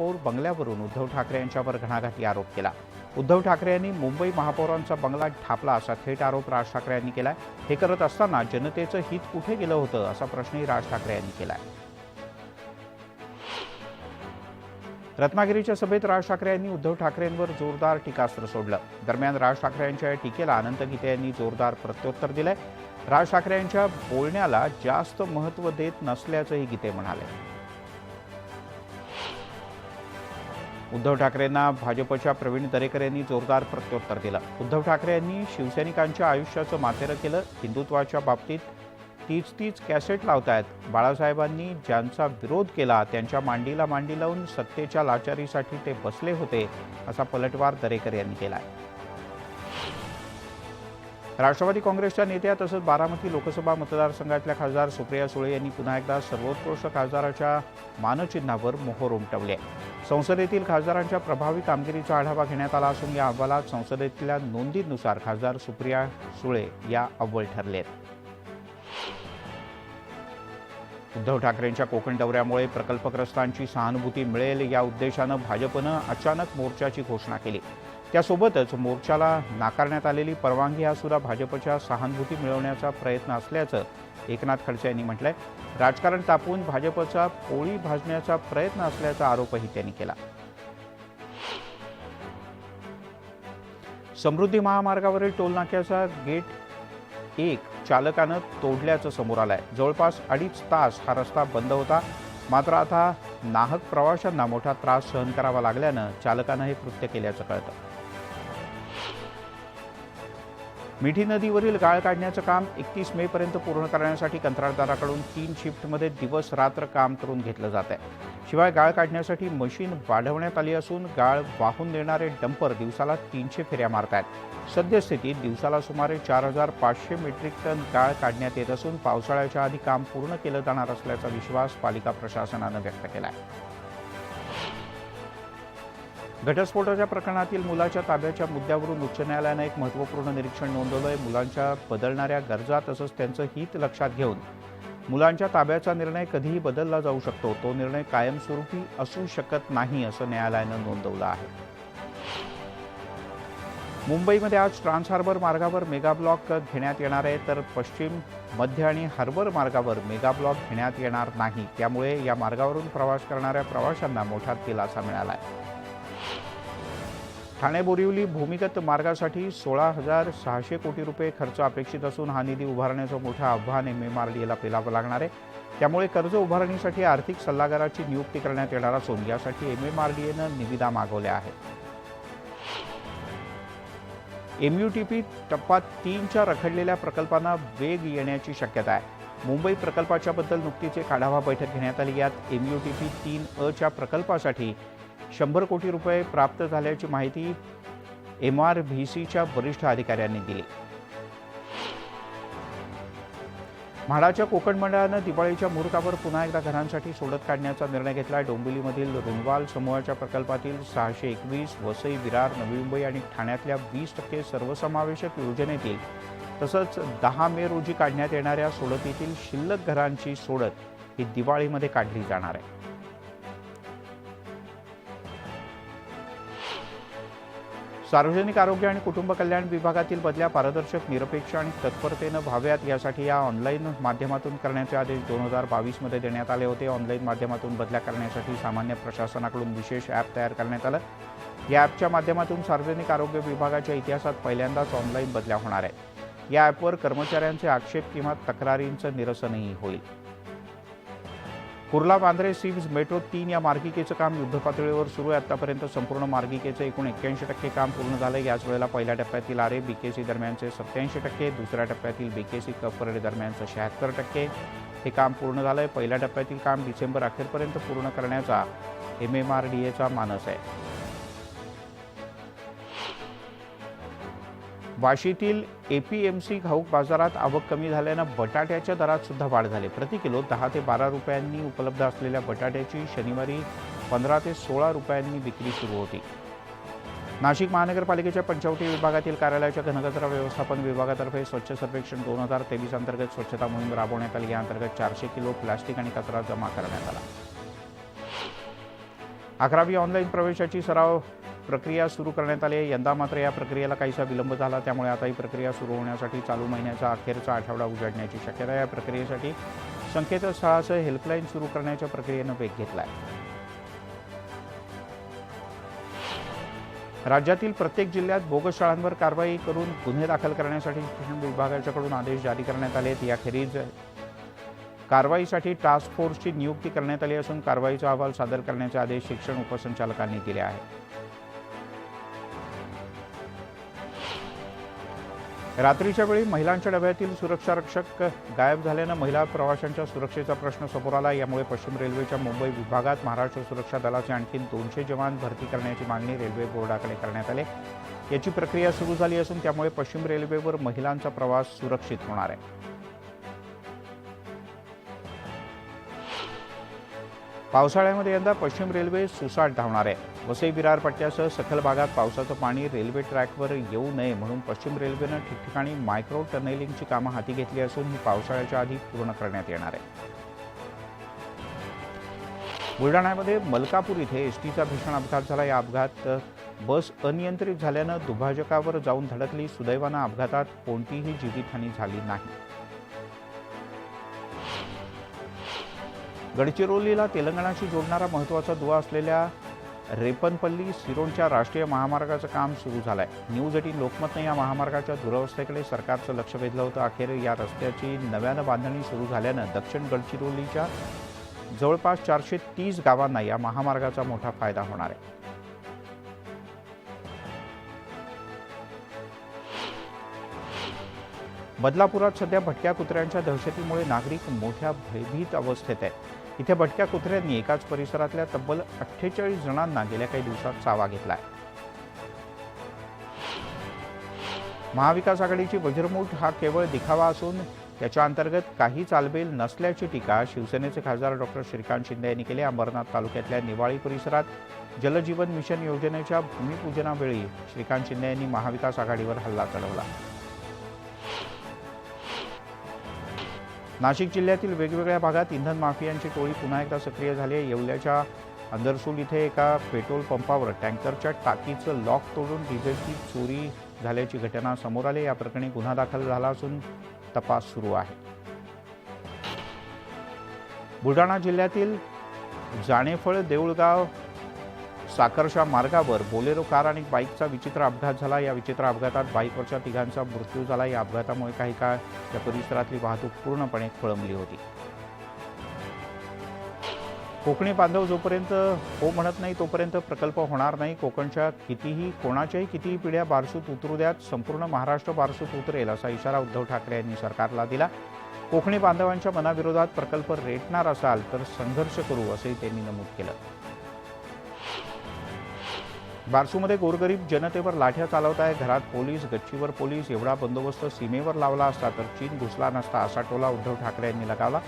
महापौर बंगल्यावरून उद्धव ठाकरे यांच्यावर घणाघाती आरोप केला. उद्धव ठाकरे यांनी मुंबई महापौरांचा बंगला ठापला असा थेट आरोप राज ठाकरे यांनी केला हे करत असताना जनतेचं हित कुठे गेलं होतं असा प्रश्नही राज ठाकरे यांनी केलाय. रत्नागिरीच्या सभेत राज ठाकरे यांनी उद्धव ठाकरेंवर जोरदार टीकास्त्र सोडलं. दरम्यान राज ठाकरे यांच्या या टीकेला अनंत गीते यांनी जोरदार प्रत्युत्तर दिलंय. राज ठाकरे यांच्या बोलण्याला जास्त महत्त्व देत नसल्याचंही गीते म्हणाले. उद्धव ठाकरेंना भाजपच्या प्रवीण दरेकर यांनी जोरदार प्रत्युत्तर दिलं. उद्धव ठाकरे यांनी शिवसैनिकांच्या आयुष्याचं माथेरं केलं. हिंदुत्वाच्या बाबतीत तीच तीच कॅसेट लावतायत. बाळासाहेबांनी ज्यांचा विरोध केला त्यांच्या मांडीला मांडी लावून सत्तेच्या लाचारीसाठी ते बसले होते असा पलटवार दरेकर यांनी केला आहे राष्ट्रवादी काँग्रेसच्या नेत्या तसंच बारामती लोकसभा मतदारसंघातल्या खासदार सुप्रिया सुळे यांनी पुन्हा एकदा सर्वोत्कृष्ट खासदाराच्या मानचिन्हावर मोहर उमटवली आहे. संसदेतील खासदारांच्या प्रभावी कामगिरीचा आढावा घेण्यात आला असून या अहवालात संसदेतल्या नोंदीनुसार खासदार सुप्रिया सुळे या अव्वल ठरले आहेत उद्धव ठाकरेंच्या कोकण दौऱ्यामुळे प्रकल्पग्रस्तांची सहानुभूती मिळेल या उद्देशानं भाजपनं अचानक मोर्चाची घोषणा केली. त्यासोबतच मोर्चाला नाकारण्यात आलेली परवानगी हा सुद्धा भाजपच्या सहानुभूती मिळवण्याचा प्रयत्न असल्याचं एकनाथ खडसे यांनी म्हटलंय. राजकारण तापवून भाजपचा पोळी भाजण्याचा प्रयत्न असल्याचा आरोपही त्यांनी केला. समृद्धी महामार्गावरील टोलनाक्याचा गेट एक चालकानं तोडल्याचं समोर आलंय. जवळपास अडीच तास हा रस्ता बंद होता. मात्र आता नाहक प्रवाशांना मोठा त्रास सहन करावा लागल्यानं चालकानं हे कृत्य केल्याचं कळतं. मिठी नदीवरील गाळ काढण्याचं काम एकतीस मे पर्यंत पूर्ण करण्यासाठी कंत्राटदाराकडून तीन शिफ्टमध्ये दिवस रात्र काम करून घेतलं जात आहे शिवाय गाळ काढण्यासाठी मशीन वाढवण्यात आली असून गाळ वाहून देणारे डंपर दिवसाला तीनशे फेऱ्या मारत आहेत सद्यस्थितीत दिवसाला सुमारे चार हजार पाचशे मेट्रिक टन गाळ काढण्यात येत असून पावसाळ्याच्या आधी काम पूर्ण केलं जाणार असल्याचा विश्वास पालिका प्रशासनानं व्यक्त केला आहे घटस्फोटाच्या प्रकरणातील मुलाच्या ताब्याच्या मुद्द्यावरून उच्च न्यायालयानं एक महत्त्वपूर्ण निरीक्षण नोंदवलं आहे मुलांच्या बदलणाऱ्या गरजा तसंच त्यांचं हित लक्षात घेऊन. मुलांच्या ताब्याचा निर्णय कधीही बदलला जाऊ शकतो. तो निर्णय कायमस्वरूपी असू शकत नाही असं न्यायालयानं नोंदवलं आहे. मुंबईमध्ये आज ट्रान्स हार्बर मार्गावर मेगा ब्लॉक घेण्यात येणार आहे. तर पश्चिम मध्य आणि हार्बर मार्गावर मेगा ब्लॉक घेण्यात येणार नाही. त्यामुळे या मार्गावरून प्रवास करणाऱ्या प्रवाशांना मोठा दिलासा मिळाला आहे ठाणे बोरिवली भूमिगत मार्गासाठी सोळा हजार सहाशे कोटी रुपये खर्च अपेक्षित असून हा निधी उभारण्याचं मोठं आव्हान एम. एम आर डी एला पेलावं लागणार आहे. त्यामुळे कर्ज उभारणीसाठी आर्थिक सल्लागाराची नियुक्ती करण्यात येणार असून यासाठी एम. एम आर डी एनं निविदा मागवल्या आहेत. एम यू टी पी टप्पा तीनच्या रखडलेल्या प्रकल्पांना वेग येण्याची शक्यता आहे. मुंबई प्रकल्पाच्या बद्दल नुकतीच एक आढावा बैठक घेण्यात आली. यात एम यू टी पी तीन अच्या प्रकल्पासाठी शंभर कोटी रुपये प्राप्त झाल्याची माहिती एम आर व्ही सीच्या वरिष्ठ अधिकाऱ्यांनी दिली. म्हाडाच्या कोकण मंडळानं दिवाळीच्या मुहूर्तावर पुन्हा एकदा घरांसाठी सोडत काढण्याचा निर्णय घेतला डोंबिवलीमधील रुणवाल समूहाच्या प्रकल्पातील सहाशे एकवीस वसई विरार नवी मुंबई आणि ठाण्यातल्या वीस टक्के सर्वसमावेशक योजनेतील तसंच दहा मे रोजी काढण्यात येणाऱ्या सोडतीतील शिल्लक घरांची सोडत ही दिवाळीमध्ये काढली जाणार आहे. सार्वजनिक आरोग्य आणि कुटुंब कल्याण विभागातील बदल्या पारदर्शक निरपेक्ष आणि तत्परतेनं व्हाव्यात यासाठी या ऑनलाईन माध्यमातून करण्याचे आदेश दोन हजार बावीसमध्ये देण्यात आले होते. ऑनलाईन माध्यमातून बदल्या करण्यासाठी सामान्य प्रशासनाकडून विशेष ॲप तयार करण्यात आलं. या ॲपच्या माध्यमातून सार्वजनिक आरोग्य विभागाच्या इतिहासात पहिल्यांदाच ऑनलाईन बदल्या होणार आहेत. या ॲपवर कर्मचाऱ्यांचे आक्षेप किंवा तक्रारींचं निरसनही होईल. कुर्ला बांद्रे सिम्स मेट्रो तीन या मार्गिकेचं काम युद्धपातळीवर सुरू आहे. आतापर्यंत संपूर्ण मार्गिकेचं एकूण एक्क्याऐंशी टक्के काम पूर्ण झालं याच वेळेला पहिल्या टप्प्यातील आरे बी के सी दरम्यानचे सत्याऐंशी टक्के दुसऱ्या टप्प्यातील बी के सी कपरडे दरम्यानचं शहात्तर टक्के. हे काम पूर्ण झालं आहे पहिल्या टप्प्यातील काम डिसेंबर अखेरपर्यंत पूर्ण करण्याचा एम एम आर डी एचा मानस आहे. वाशीतील ए पी एम सी घाऊक बाजारात आवक कमी झाल्यानं बटाट्याच्या दरात सुद्धा वाढ झाली. प्रति किलो दहा ते बारा रुपयांनी उपलब्ध असलेल्या बटाट्याची शनिवारी पंधरा ते सोळा रुपयांनी विक्री सुरू होती. नाशिक महानगरपालिकेच्या पंचवटी विभागातील कार्यालयाच्या घनकचरा व्यवस्थापन विभागातर्फे स्वच्छ सर्वेक्षण दोन हजार तेवीस अंतर्गत स्वच्छता मोहीम राबवण्यात आली. या अंतर्गत चारशे किलो प्लास्टिक आणि कचरा जमा करण्यात आला. अकरावी ऑनलाईन प्रवेशाची सराव प्रक्रिया सुरू करण्यात आली आहे. यंदा मात्र या प्रक्रियेला काहीसा विलंब झाला. त्यामुळे आता ही प्रक्रिया सुरू होण्यासाठी चालू महिन्याचा अखेरचा आठवडा उजाडण्याची शक्यता या प्रक्रियेसाठी संकेतस्थळाचं हेल्पलाईन सुरू करण्याच्या प्रक्रियेनं वेग घेतला आहे राज्यातील प्रत्येक जिल्ह्यात बोगस शाळांवर कारवाई करून गुन्हे दाखल करण्यासाठी शिक्षण विभागाच्याकडून आदेश जारी करण्यात आले आहेत. याखेरीज कारवाईसाठी टास्क फोर्सची नियुक्ती करण्यात आली असून कारवाईचा अहवाल सादर करण्याचे आदेश शिक्षण उपसंचालकांनी दिले आहेत. रात्रीच्या वेळी महिलांच्या डब्यातील सुरक्षा रक्षक गायब झाल्यानं महिला प्रवाशांच्या सुरक्षेचा प्रश्न समोर आला. यामुळे पश्चिम रेल्वेच्या मुंबई विभागात महाराष्ट्र सुरक्षा दलाचे आणखी दोनशे जवान भरती करण्याची मागणी रेल्वे बोर्डाकडे करण्यात आली. याची प्रक्रिया सुरू झाली असून त्यामुळे पश्चिम रेल्वेवर महिलांचा प्रवास सुरक्षित होणार आहे. पावसाळ्यामध्ये यंदा पश्चिम रेल्वे सुसाट धावणार आहे. वसई विरार पट्ट्यासह सखल भागात पावसाचं पाणी रेल्वे ट्रॅकवर येऊ नये म्हणून पश्चिम रेल्वेनं ठिकठिकाणी मायक्रो टनेलिंगची कामं हाती घेतली असून ही पावसाळ्याच्या आधी पूर्ण करण्यात येणार आहे. बुलढाण्यामध्ये मलकापूर इथे एस टीचा भीषण अपघात झाला. या अपघात बस अनियंत्रित झाल्यानं दुभाजकावर जाऊन धडकली. सुदैवानं अपघातात कोणतीही जीवितहानी झाली नाही. गडचिरोलीला तेलंगणाशी जोडणारा महत्त्वाचा दुवा असलेल्या रेपनपल्ली सिरोंच्या राष्ट्रीय महामार्गाचं काम सुरू झालं आहे न्यूज एटीन लोकमतनं या महामार्गाच्या दुरवस्थेकडे सरकारचं लक्ष वेधलं होतं. अखेर या रस्त्याची नव्यानं बांधणी सुरू झाल्यानं दक्षिण गडचिरोलीच्या जवळपास चारशे तीस गावांना या महामार्गाचा मोठा फायदा होणार आहे. बदलापुरात सध्या भटक्या कुत्र्यांच्या दहशतीमुळे नागरिक मोठ्या भयभीत अवस्थेत आहेत. इथे भटक्या कुत्र्यांनी एकाच परिसरातल्या तब्बल अठ्ठेचाळीस जणांना गेल्या काही दिवसात चावा घेतलाय. महाविकास आघाडीची वज्रमूठ हा केवळ दिखावा असून त्याच्या अंतर्गत काही चालबेल नसल्याची टीका शिवसेनेचे खासदार डॉक्टर श्रीकांत शिंदे यांनी केली. अंबरनाथ तालुक्यातल्या निवाळी परिसरात जलजीवन मिशन योजनेच्या भूमिपूजनावेळी श्रीकांत शिंदे यांनी महाविकास आघाडीवर हल्ला चढवला. नाशिक जिल्ह्यातील वेगवेगळ्या भागात इंधन माफियांची टोळी पुन्हा एकदा सक्रिय झाली आहे. येवल्याच्या अंदरसूल इथे एका पेट्रोल पंपावर टँकरच्या टाकीचं लॉक तोडून डिझेलची चोरी झाल्याची घटना समोर आली. या प्रकरणी गुन्हा दाखल झाला असून तपास सुरू आहे. बुलढाणा जिल्ह्यातील जाणेफळ देऊळगाव साकरशा मार्गावर बोलेरो कार आणि बाईकचा विचित्र अपघात झाला. या विचित्र अपघातात बाईकवरच्या तिघांचा मृत्यू झाला. या अपघातामुळे काही काळ या परिसरातली वाहतूक पूर्णपणे खोळंबली होती. कोकणी बांधव जोपर्यंत हो म्हणत नाही तोपर्यंत प्रकल्प होणार नाही. कोकणच्या कितीही कोणाच्याही कितीही पिढ्या बारसूत उतरू द्यात. संपूर्ण महाराष्ट्र बारसूत उतरेल असा इशारा उद्धव ठाकरे यांनी सरकारला दिला. कोकणी बांधवांच्या मनाविरोधात प्रकल्प रेटणार असाल तर संघर्ष करू असंही त्यांनी नमूद केलं. बारसूमध्ये गोरगरीब जनतेवर लाठ्या चालवत आहे घरात पोलीस गच्चीवर पोलीस एवढा बंदोबस्त सीमेवर लावला असता तर चीन घुसला नसता असा टोला उद्धव ठाकरे यांनी लगावला.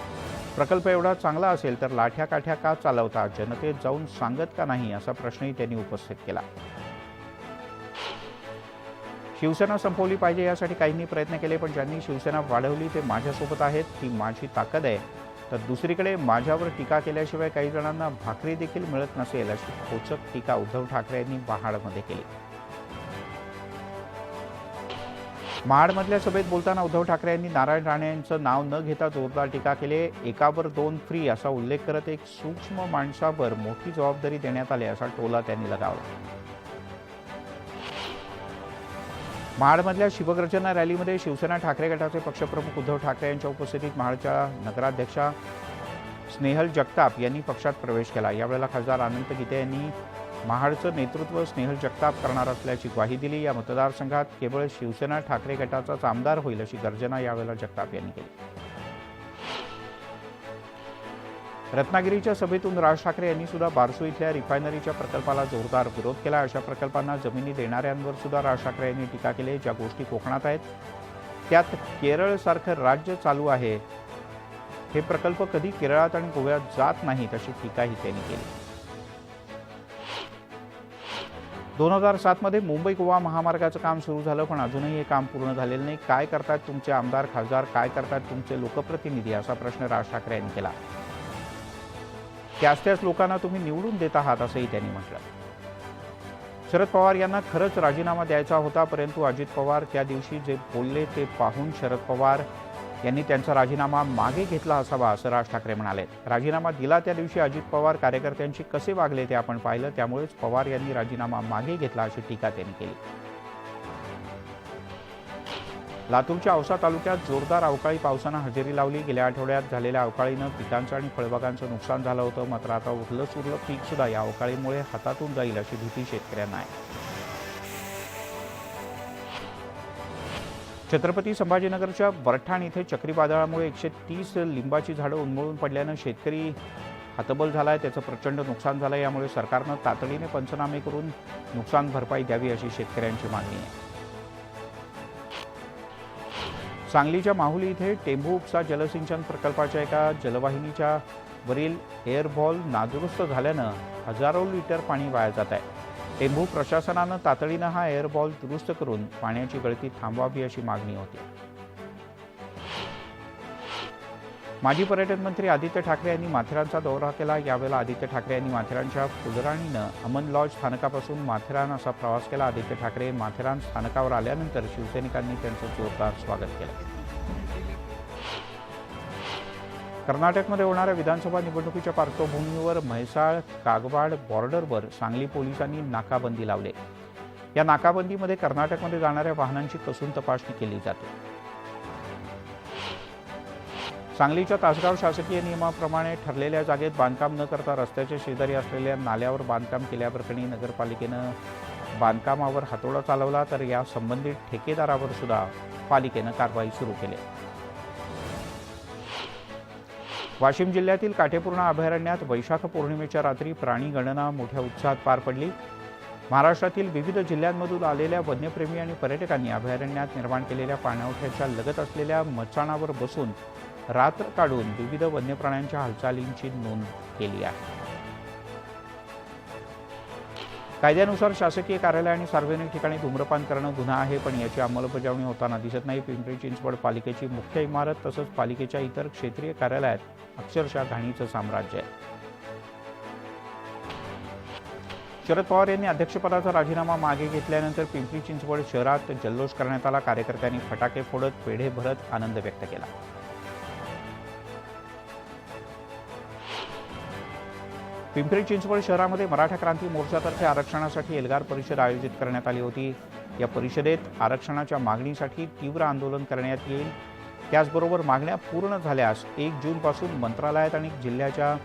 प्रकल्प एवढा चांगला असेल तर लाठ्या काठ्या का चालवता? जनतेत जाऊन सांगत का नाही? असा प्रश्नही त्यांनी उपस्थित केला. शिवसेना संपवली पाहिजे यासाठी काहींनी प्रयत्न केले पण ज्यांनी शिवसेना वाढवली ते माझ्यासोबत आहेत. ती माझी ताकद आहे. तर दुसरीकडे माझ्यावर टीका केल्याशिवाय काही जणांना भाकरी देखील मिळत नसेल अशी खोचक टीका उद्धव ठाकरे यांनी महाडमध्ये केली. महाडमधल्या सभेत बोलताना उद्धव ठाकरे यांनी नारायण राणे यांचं नाव न घेता जोरदार टीका केली. एकावर दोन फ्री असा उल्लेख करत एक सूक्ष्म माणसावर मोठी जबाबदारी देण्यात आली असा टोला त्यांनी लगावला. महाडमधल्या शिवगर्जना रॅलीमध्ये शिवसेना ठाकरे गटाचे पक्षप्रमुख उद्धव ठाकरे यांच्या उपस्थितीत महाडच्या नगराध्यक्षा स्नेहल जगताप यांनी पक्षात प्रवेश केला. यावेळेला खासदार अनंत गीते यांनी महाडचं नेतृत्व स्नेहल जगताप करणार असल्याची ग्वाही दिली. या मतदारसंघात केवळ शिवसेना ठाकरे गटाचाच आमदार होईल अशी गर्जना यावेळेला जगताप यांनी केली. रत्नागिरीच्या सभेतून राज ठाकरे यांनी सुद्धा बारसू इथल्या रिफायनरीच्या प्रकल्पाला जोरदार विरोध केला. अशा प्रकल्पांना जमिनी देणाऱ्यांवर सुद्धा राज ठाकरे यांनी टीका केली. ज्या गोष्टी कोकणात आहेत त्यात केरळसारखं राज्य चालू आहे. हे प्रकल्प कधी केरळात आणि गोव्यात जात नाहीत अशी टीकाही त्यांनी केली. दोन हजार सातमध्ये मुंबई गोवा महामार्गाचं काम सुरू झालं पण अजूनही हे काम पूर्ण झालेलं नाही. काय करतात तुमचे आमदार खासदार काय करतात तुमचे लोकप्रतिनिधी? असा प्रश्न राज ठाकरे यांनी केला. त्याच त्याच लोकांना तुम्ही निवडून देत आहात असंही त्यांनी म्हटलं. शरद पवार यांना खरंच राजीनामा द्यायचा होता परंतु अजित पवार त्या दिवशी जे बोलले ते पाहून शरद पवार यांनी त्यांचा राजीनामा मागे घेतला असावा असं राज ठाकरे म्हणाले. राजीनामा दिला त्या दिवशी अजित पवार कार्यकर्त्यांशी कसे वागले ते आपण पाहिलं त्यामुळेच पवार यांनी राजीनामा मागे घेतला अशी टीका त्यांनी केली. लातूरच्या औसा तालुक्यात जोरदार अवकाळी पावसानं हजेरी लावली. गेल्या आठवड्यात झालेल्या अवकाळीनं पिकांचं आणि फळबागांचं नुकसान झालं होतं. मात्र आता उरलं सुरलं पीक सुद्धा या अवकाळीमुळे हातातून जाईल अशी भीती शेतकऱ्यांना आहे. छत्रपती संभाजीनगरच्या बरठाण इथे चक्रीवादळामुळे एकशे तीस लिंबाची झाडं उन्मळून पडल्यानं शेतकरी हतबल आहे त्याचं प्रचंड नुकसान झालं यामुळे सरकारनं तातडीने पंचनामे करून नुकसान भरपाई द्यावी अशी शेतकऱ्यांची मागणी आहे. सांगलीच्या माहुली इथे टेंभू उपसा जलसिंचन प्रकल्पाच्या एका जलवाहिनीच्या वरील एअरबॉल नादुरुस्त झाल्यानं हजारो लिटर पाणी वाया जात आहे. टेंभू प्रशासनानं तातडीनं हा एअरबॉल दुरुस्त करून पाण्याची गळती थांबवावी अशी मागणी होती. माजी पर्यटन मंत्री आदित्य ठाकरे यांनी माथेरानचा दौरा केला. यावेळेला आदित्य ठाकरे यांनी माथेरानच्या फुलराणीनं अमन लॉज स्थानकापासून माथेरान असा प्रवास केला. आदित्य ठाकरे माथेरान स्थानकावर आल्यानंतर शिवसैनिकांनी त्यांचं जोरदार स्वागत केलं. कर्नाटकमध्ये होणाऱ्या विधानसभा निवडणुकीच्या पार्श्वभूमीवर म्हैसाळ कागवाड बॉर्डरवर सांगली पोलिसांनी नाकाबंदी लावली. या नाकाबंदीमध्ये कर्नाटकमध्ये जाणाऱ्या वाहनांची कसून तपासणी केली जाते. सांगलीच्या तासगाव शासकीय नियमाप्रमाणे ठरलेल्या जागेत बांधकाम न करता रस्त्याच्या शेजारी असलेल्या नाल्यावर बांधकाम केल्याप्रकरणी नगरपालिकेनं बांधकामावर हातोडा चालवला तर या संबंधित ठेकेदारावर सुद्धा पालिकेनं कारवाई सुरू केली. वाशिम जिल्ह्यातील काटेपूर्णा अभयारण्यात वैशाख पौर्णिमेच्या रात्री प्राणी गणना मोठ्या उत्साहात पार पडली. महाराष्ट्रातील विविध जिल्ह्यांमधून आलेल्या वन्यप्रेमी आणि पर्यटकांनी अभयारण्यात निर्माण केलेल्या पाणवठ्याच्या लगत असलेल्या मचाणावर बसून रात्र काढून विविध वन्य प्राण्यांच्या हालचालींची नोंद केली आहे. कायद्यानुसार शासकीय कार्यालय आणि सार्वजनिक ठिकाणी धूम्रपान करणं गुन्हा आहे पण याची अंमलबजावणी होताना दिसत नाही. पिंपरी चिंचवड पालिकेची मुख्य इमारत तसंच पालिकेच्या इतर क्षेत्रीय कार्यालयात अक्षरशः घाणीचं साम्राज्य आहे. शरद पवार यांनी अध्यक्षपदाचा राजीनामा मागे घेतल्यानंतर पिंपरी चिंचवड शहरात जल्लोष करण्यात आला. कार्यकर्त्यांनी फटाके फोडत पेढे भरत आनंद व्यक्त केला. पिंपरी चिंचवड शहरामध्ये मराठा क्रांती मोर्चातर्फे आरक्षणासाठी एल्गार परिषद आयोजित करण्यात आली होती. या परिषदेत आरक्षणाच्या मागणीसाठी तीव्र आंदोलन करण्यात येईल. त्याचबरोबर मागण्या पूर्ण झाल्यास एक जूनपासून मंत्रालयात आणि जिल्ह्याच्या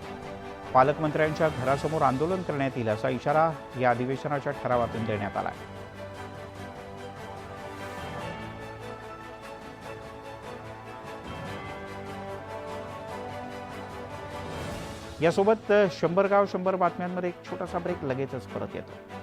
पालकमंत्र्यांच्या घरासमोर आंदोलन करण्यात येईल असा इशारा या अधिवेशनाच्या ठरावातून देण्यात आला आहे. यासोबत शंभर गाव शंभर बातम्यांमध्ये एक छोटासा ब्रेक लगेचच परत येतो.